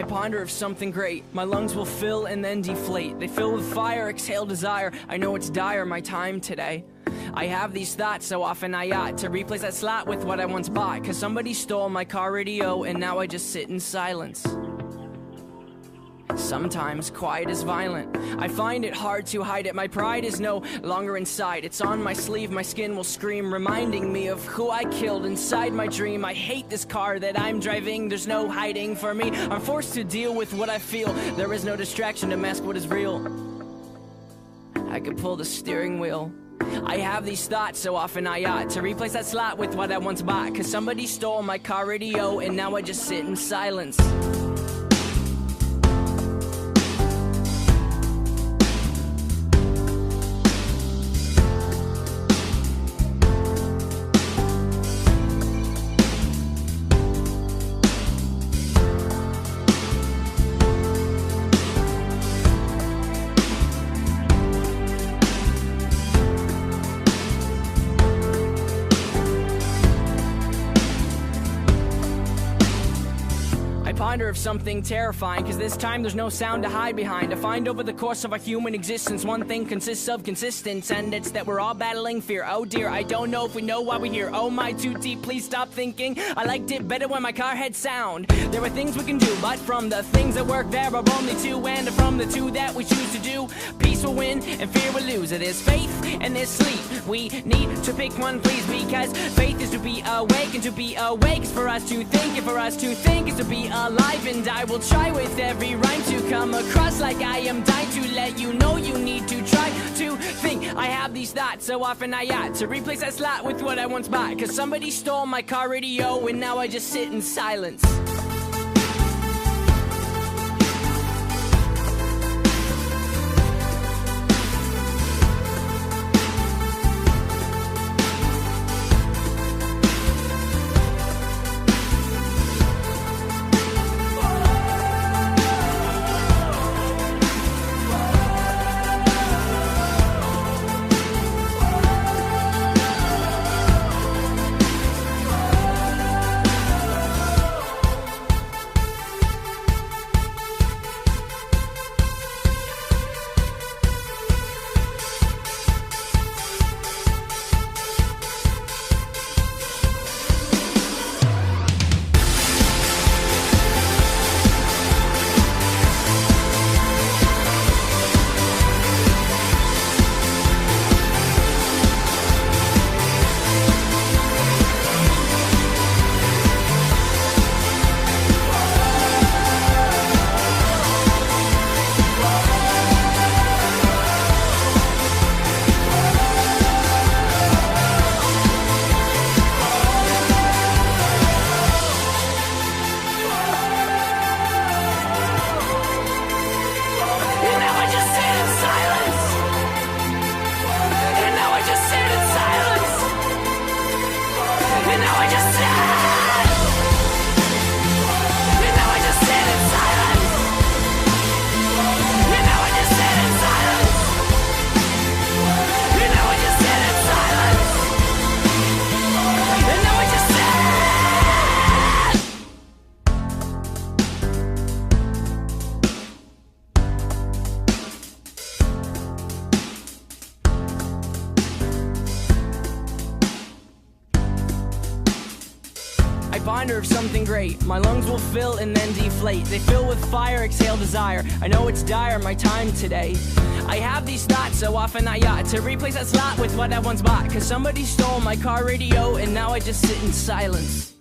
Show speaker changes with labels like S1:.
S1: I ponder of something great. My lungs will fill and then deflate. They fill with fire, exhale desire. I know it's dire, my time today. I have these thoughts so often I ought to replace that slot with what I once bought. Cause somebody stole my car radio and now I just sit in silence. Sometimes quiet is violent. I find it hard to hide it. My pride is no longer inside. It's on my sleeve, my skin will scream, reminding me of who I killed inside my dream. I hate this car that I'm driving. There's no hiding for me. I'm forced to deal with what I feel. There is no distraction to mask what is real. I could pull the steering wheel. I have these thoughts so often I ought to replace that slot with what I once bought. Cause somebody stole my car radio and now I just sit in silence. Ponder of something terrifying, cause this time there's no sound to hide behind. To find over the course of our human existence, one thing consists of consistence, and it's that we're all battling fear. Oh dear, I don't know if we know why we're here. Oh my, too deep, please stop thinking. I liked it better when my car had sound. There are things we can do, but from the things that work, there are only two, and from the two that we choose to do, peace will win and fear will lose. There's faith and there's sleep. We need to pick one, please, because faith is to be awake, and to be awake is for us to think, and for us to think is to be alive and I will try with every rhyme to come across like I am dying to let you know you need to try to think. I have these thoughts so often I ought to replace that slot with what I once bought. Cause somebody stole my car radio and now I just sit in silence I just I ponder of something great. My lungs will fill and then deflate. They fill with fire, exhale desire. I know it's dire, my time today. I have these thoughts so often I ought to replace that slot with what I once bought. Cause somebody stole my car radio and now I just sit in silence.